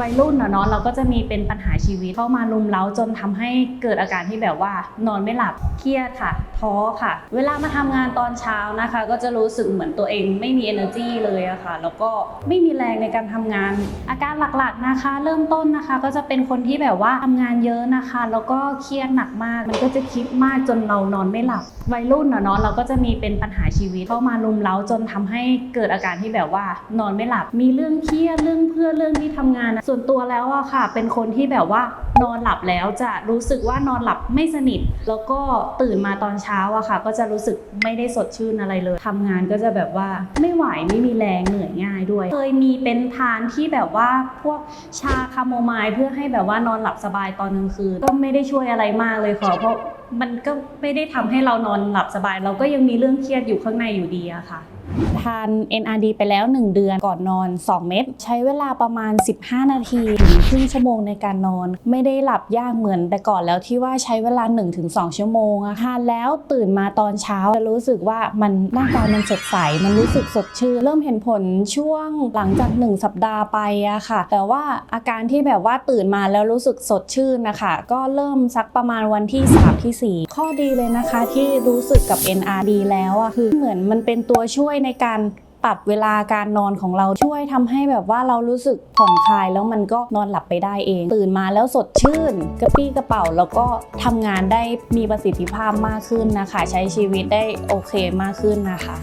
วัยรุ่นอะเนาะเราก็จะมีเป็นปัญหาชีวิตเข้ามารุมเร้าจนทำให้เกิดอาการที่แบบว่านอนไม่หลับเครียดค่ะ ท้อค่ะ เวลามาทำงานตอนเช้านะคะ ก็จะรู้สึกเหมือนตัวเองไม่มี energy เลยอะค่ะ แล้วก็ไม่มีแรงในการทำงาน อาการหลักๆนะคะ เริ่มต้นนะคะ ก็จะเป็นคนที่แบบว่าทำงานเยอะนะคะ แล้วก็เครียดหนักมาก มันก็จะคิดมากจนเรานอนไม่หลับวัยรุ่นอะเนาะเราก็จะมีเป็นปัญหาชีวิตเข้ามารุมเร้าจนทำให้เกิดอาการที่แบบว่านอนไม่หลับ มีเรื่องเครียดเรื่องเพื่อนเรื่องที่ทำงานส่วนตัวแล้วอะค่ะ เป็นคนที่แบบว่านอนหลับแล้วจะรู้สึกว่านอนหลับไม่สนิท แล้วก็ตื่นมาตอนเช้าอะค่ะ ก็จะรู้สึกไม่ได้สดชื่นอะไรเลยทำงานก็จะแบบว่าไม่ไหวไม่มีแรงเหนื่อยง่ายด้วย เคยมีเป็นทานที่แบบว่าพวกชาคาโมไมล์เพื่อให้แบบว่านอนหลับสบายตอนกลางคืนก็ไม่ได้ช่วยอะไรมากเลยค่ะเพราะมันก็ไม่ได้ทำให้เรานอนหลับสบาย เราก็ยังมีเรื่องเครียดอยู่ข้างในอยู่ดีอะค่ะ ทาน NRD ไปแล้ว 1 เดือนก่อนนอน 2 เม็ดใช้เวลาประมาณ 15 นาทีถึงครึ่งชั่วโมงในการนอน ไม่ได้หลับยากเหมือนแต่ก่อนแล้วที่ว่าใช้เวลา 1-2 ชั่วโมงอะทานแล้วตื่นมาตอนเช้าจะรู้สึกว่ามันร่างกายมันสดใส มันรู้สึกสดชื่นเริ่มเห็นผลช่วงหลังจาก 1 สัปดาห์ไปอะค่ะ แต่ว่าอาการที่แบบว่าตื่นมาแล้วรู้สึกสดชื่นนะคะ ก็เริ่มสักประมาณวันที่3ที่4ข้อดีเลยนะคะที่รู้สึกกับ NRD แล้วอะคือเหมือนมันเป็นตัวช่วยในการปรับเวลาการนอนของเราช่วยทำให้แบบว่าเรารู้สึกผ่อนคลายแล้วมันก็นอนหลับไปได้เอง ตื่นมาแล้วสดชื่น กระปี้กระเป๋าแล้วก็ทำงานได้มีประสิทธิภาพมากขึ้นนะคะ ใช้ชีวิตได้โอเคมากขึ้นนะคะ